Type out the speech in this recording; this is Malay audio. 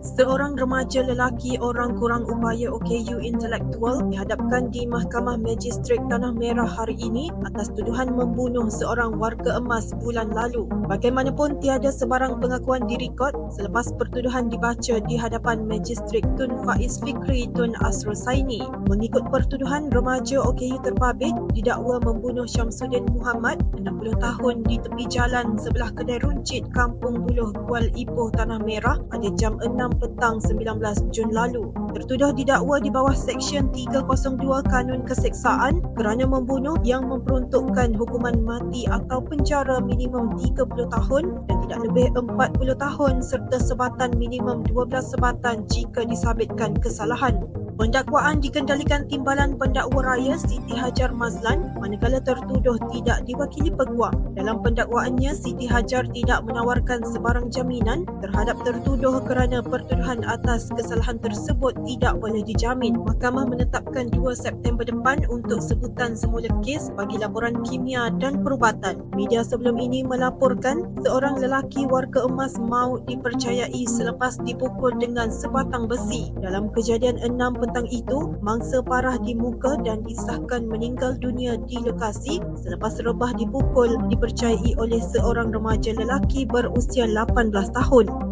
Seorang remaja lelaki orang kurang upaya OKU intelektual dihadapkan di Mahkamah Magistrat Tanah Merah hari ini atas tuduhan membunuh seorang warga emas bulan lalu. Bagaimanapun tiada sebarang pengakuan direkod selepas pertuduhan dibaca di hadapan Magistrat Tun Faiz Fikri Tun Asrul Saini. Mengikut pertuduhan, remaja OKU terbabit didakwa membunuh Syamsuddin Muhammad 60 tahun di tepi jalan sebelah kedai runcit Kampung Buluh Kuala Ipoh Tanah Merah pada jam 6 petang 19 Jun lalu. Tertuduh didakwa di bawah Seksyen 302 Kanun Keseksaan kerana membunuh yang memperuntukkan hukuman mati atau penjara minimum 30 tahun dan tidak lebih 40 tahun serta sebatan minimum 12 sebatan jika disabitkan kesalahan. Pendakwaan dikendalikan Timbalan Pendakwa Raya Siti Hajar Mazlan manakala tertuduh tidak diwakili peguam. Dalam pendakwaannya, Siti Hajar tidak menawarkan sebarang jaminan terhadap tertuduh kerana pertuduhan atas kesalahan tersebut tidak boleh dijamin. Mahkamah menetapkan 2 September depan untuk sebutan semula kes bagi laporan kimia dan perubatan. Media sebelum ini melaporkan seorang lelaki warga emas maut dipercayai selepas dipukul dengan sebatang besi. Dalam kejadian 6 petang itu, mangsa parah di muka dan disahkan meninggal dunia di lokasi selepas rebah dipukul dipercayai oleh seorang remaja lelaki berusia 18 tahun.